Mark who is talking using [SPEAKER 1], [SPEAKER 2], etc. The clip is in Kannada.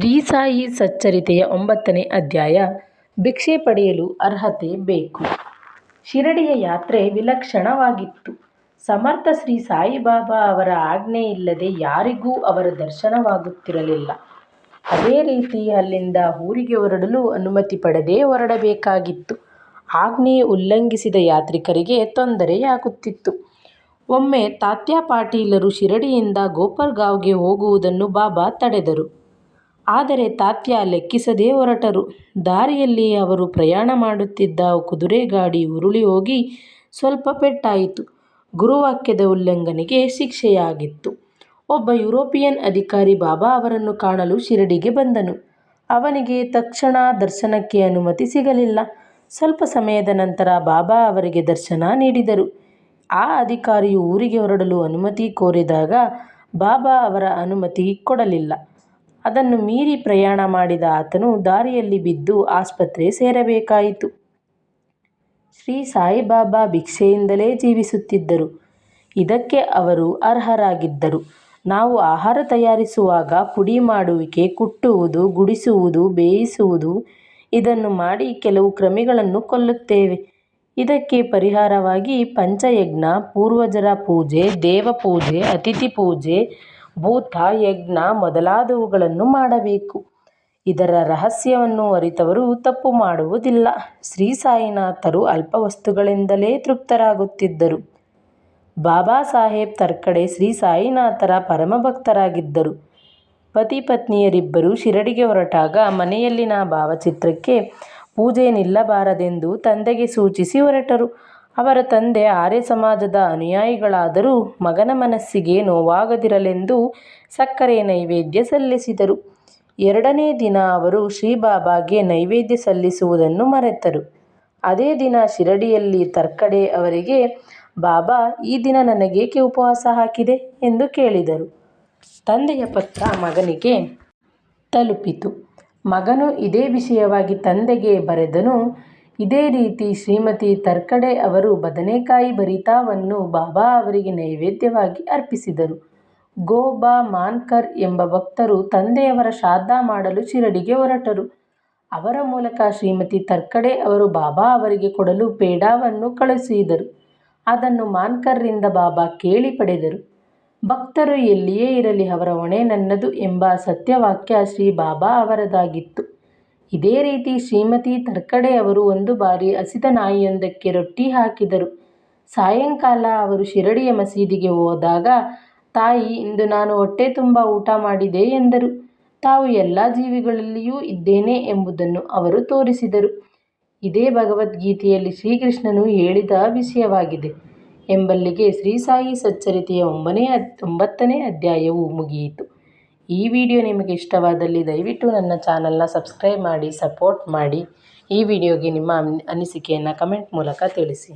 [SPEAKER 1] ಶ್ರೀ ಸಾಯಿ ಸಚ್ಚರಿತೆಯ ಒಂಬತ್ತನೇ ಅಧ್ಯಾಯ ಭಿಕ್ಷೆ ಪಡೆಯಲು ಅರ್ಹತೆ ಬೇಕು ಶಿರಡಿಯ ಯಾತ್ರೆ ವಿಲಕ್ಷಣವಾಗಿತ್ತು. ಸಮರ್ಥ ಶ್ರೀ ಸಾಯಿಬಾಬಾ ಅವರ ಆಜ್ಞೆ ಇಲ್ಲದೆ ಯಾರಿಗೂ ಅವರ ದರ್ಶನವಾಗುತ್ತಿರಲಿಲ್ಲ. ಅದೇ ರೀತಿ ಅಲ್ಲಿಂದ ಊರಿಗೆ ಹೊರಡಲು ಅನುಮತಿ ಪಡೆದೇ ಹೊರಡಬೇಕಾಗಿತ್ತು. ಆಜ್ಞೆ ಉಲ್ಲಂಘಿಸಿದ ಯಾತ್ರಿಕರಿಗೆ ತೊಂದರೆಯಾಗುತ್ತಿತ್ತು. ಒಮ್ಮೆ ತಾತ್ಯಾ ಪಾಟೀಲರು ಶಿರಡಿಯಿಂದ ಗೋಪರ್ಗಾವ್ಗೆ ಹೋಗುವುದನ್ನು ಬಾಬಾ ತಡೆದರು. ಆದರೆ ತಾತ್ಯ ಲೆಕ್ಕಿಸದೇ ಹೊರಟರು. ದಾರಿಯಲ್ಲಿ ಅವರು ಪ್ರಯಾಣ ಮಾಡುತ್ತಿದ್ದ ಕುದುರೆಗಾಡಿ ಉರುಳಿ ಹೋಗಿ ಸ್ವಲ್ಪ ಪೆಟ್ಟಾಯಿತು. ಗುರುವಾಕ್ಯದ ಉಲ್ಲಂಘನೆಗೆ ಶಿಕ್ಷೆಯಾಗಿತ್ತು. ಒಬ್ಬ ಯುರೋಪಿಯನ್ ಅಧಿಕಾರಿ ಬಾಬಾ ಅವರನ್ನು ಕಾಣಲು ಶಿರಡಿಗೆ ಬಂದನು. ಅವನಿಗೆ ತಕ್ಷಣ ದರ್ಶನಕ್ಕೆ ಅನುಮತಿ ಸಿಗಲಿಲ್ಲ. ಸ್ವಲ್ಪ ಸಮಯದ ನಂತರ ಬಾಬಾ ಅವರಿಗೆ ದರ್ಶನ ನೀಡಿದರು. ಆ ಅಧಿಕಾರಿಯು ಊರಿಗೆ ಹೊರಡಲು ಅನುಮತಿ ಕೋರಿದಾಗ ಬಾಬಾ ಅವರ ಅನುಮತಿ ಕೊಡಲಿಲ್ಲ. ಅದನ್ನು ಮೀರಿ ಪ್ರಯಾಣ ಮಾಡಿದ ಆತನು ದಾರಿಯಲ್ಲಿ ಬಿದ್ದು ಆಸ್ಪತ್ರೆ ಸೇರಬೇಕಾಯಿತು. ಶ್ರೀ ಸಾಯಿಬಾಬಾ ಭಿಕ್ಷೆಯಿಂದಲೇ ಜೀವಿಸುತ್ತಿದ್ದರು. ಇದಕ್ಕೆ ಅವರು ಅರ್ಹರಾಗಿದ್ದರು. ನಾವು ಆಹಾರ ತಯಾರಿಸುವಾಗ ಪುಡಿ ಮಾಡುವಿಕೆ, ಕುಟ್ಟುವುದು, ಗುಡಿಸುವುದು, ಬೇಯಿಸುವುದು ಇದನ್ನು ಮಾಡಿ ಕೆಲವು ಕ್ರಮಗಳನ್ನು ಕೊಲ್ಲುತ್ತೇವೆ. ಇದಕ್ಕೆ ಪರಿಹಾರವಾಗಿ ಪಂಚಯಜ್ಞ, ಪೂರ್ವಜರ ಪೂಜೆ, ದೇವಪೂಜೆ, ಅತಿಥಿ ಪೂಜೆ, ಭೂತ ಯಜ್ಞ ಮೊದಲಾದವುಗಳನ್ನು ಮಾಡಬೇಕು. ಇದರ ರಹಸ್ಯವನ್ನು ಅರಿತವರು ತಪ್ಪು ಮಾಡುವುದಿಲ್ಲ. ಶ್ರೀ ಸಾಯಿನಾಥರು ಅಲ್ಪ ವಸ್ತುಗಳಿಂದಲೇ ತೃಪ್ತರಾಗುತ್ತಿದ್ದರು. ಬಾಬಾ ಸಾಹೇಬ್ ತರ್ಕಡೆ ಶ್ರೀ ಸಾಯಿನಾಥರ ಪರಮಭಕ್ತರಾಗಿದ್ದರು. ಪತಿ ಪತ್ನಿಯರಿಬ್ಬರು ಶಿರಡಿಗೆ ಹೊರಟಾಗ ಮನೆಯಲ್ಲಿನ ಭಾವಚಿತ್ರಕ್ಕೆ ಪೂಜೆ ನಿಲ್ಲಬಾರದೆಂದು ತಂದೆಗೆ ಸೂಚಿಸಿ ಹೊರಟರು. ಅವರ ತಂದೆ ಆರ್ಯ ಸಮಾಜದ ಅನುಯಾಯಿಗಳಾದರೂ ಮಗನ ಮನಸ್ಸಿಗೆ ನೋವಾಗದಿರಲೆಂದು ಸಕ್ಕರೆ ನೈವೇದ್ಯ ಸಲ್ಲಿಸಿದರು. ಎರಡನೇ ದಿನ ಅವರು ಶ್ರೀಬಾಬಾಗೆ ನೈವೇದ್ಯ ಸಲ್ಲಿಸುವುದನ್ನು ಮರೆತರು. ಅದೇ ದಿನ ಶಿರಡಿಯಲ್ಲಿ ತರ್ಕಡೆ ಅವರಿಗೆ, ಬಾಬಾ, ಈ ದಿನ ನನಗೇಕೆ ಉಪವಾಸ ಹಾಕಿದೆ ಎಂದು ಕೇಳಿದರು. ತಂದೆಯ ಪತ್ರ ಮಗನಿಗೆ ತಲುಪಿತು. ಮಗನು ಇದೇ ವಿಷಯವಾಗಿ ತಂದೆಗೆ ಬರೆದನು. ಇದೇ ರೀತಿ ಶ್ರೀಮತಿ ತರ್ಕಡೆ ಅವರು ಬದನೆಕಾಯಿ ಭರಿತಾವನ್ನು ಬಾಬಾ ಅವರಿಗೆ ನೈವೇದ್ಯವಾಗಿ ಅರ್ಪಿಸಿದರು. ಗೋ ಬಾ ಮಾನ್ಕರ್ ಎಂಬ ಭಕ್ತರು ತಂದೆಯವರ ಶ್ರಾದ್ದ ಮಾಡಲು ಶಿರಡಿಗೆ ಹೊರಟರು. ಅವರ ಮೂಲಕ ಶ್ರೀಮತಿ ತರ್ಕಡೆ ಅವರು ಬಾಬಾ ಅವರಿಗೆ ಕೊಡಲು ಪೇಡಾವನ್ನು ಕಳುಹಿಸಿದರು. ಅದನ್ನು ಮಾನ್ಕರ್ರಿಂದ ಬಾಬಾ ಕೇಳಿ ಪಡೆದರು. ಭಕ್ತರು ಎಲ್ಲಿಯೇ ಇರಲಿ ಅವರ ಹೊಣೆ ನನ್ನದು ಎಂಬ ಸತ್ಯವಾಕ್ಯ ಶ್ರೀ ಬಾಬಾ ಅವರದಾಗಿತ್ತು. ಇದೇ ರೀತಿ ಶ್ರೀಮತಿ ತರ್ಕಡೆ ಅವರು ಒಂದು ಬಾರಿ ಹಸಿದ ನಾಯಿಯೊಂದಕ್ಕೆ ರೊಟ್ಟಿ ಹಾಕಿದರು. ಸಾಯಂಕಾಲ ಅವರು ಶಿರಡಿಯ ಮಸೀದಿಗೆ ಹೋದಾಗ, ತಾಯಿ, ಇಂದು ನಾನು ಹೊಟ್ಟೆ ತುಂಬ ಊಟ ಮಾಡಿದೆ ಎಂದರು. ತಾವು ಎಲ್ಲ ಜೀವಿಗಳಲ್ಲಿಯೂ ಇದ್ದೇನೆ ಎಂಬುದನ್ನು ಅವರು ತೋರಿಸಿದರು. ಇದೇ ಭಗವದ್ಗೀತೆಯಲ್ಲಿ ಶ್ರೀಕೃಷ್ಣನು ಹೇಳಿದ ವಿಷಯವಾಗಿದೆ ಎಂಬಲ್ಲಿಗೆ ಶ್ರೀ ಸಾಯಿ ಸಚ್ಚರಿತೆಯ ಒಂಬತ್ತನೇ ಅಧ್ಯಾಯವು ಮುಗಿಯಿತು. ಈ ವಿಡಿಯೋ ನಿಮಗೆ ಇಷ್ಟವಾದಲ್ಲಿ ದಯವಿಟ್ಟು ನನ್ನ ಚಾನಲ್ನ ಸಬ್ಸ್ಕ್ರೈಬ್ ಮಾಡಿ, ಸಪೋರ್ಟ್ ಮಾಡಿ. ಈ ವಿಡಿಯೋಗೆ ನಿಮ್ಮ ಅನಿಸಿಕೆಯನ್ನು ಕಮೆಂಟ್ ಮೂಲಕ ತಿಳಿಸಿ.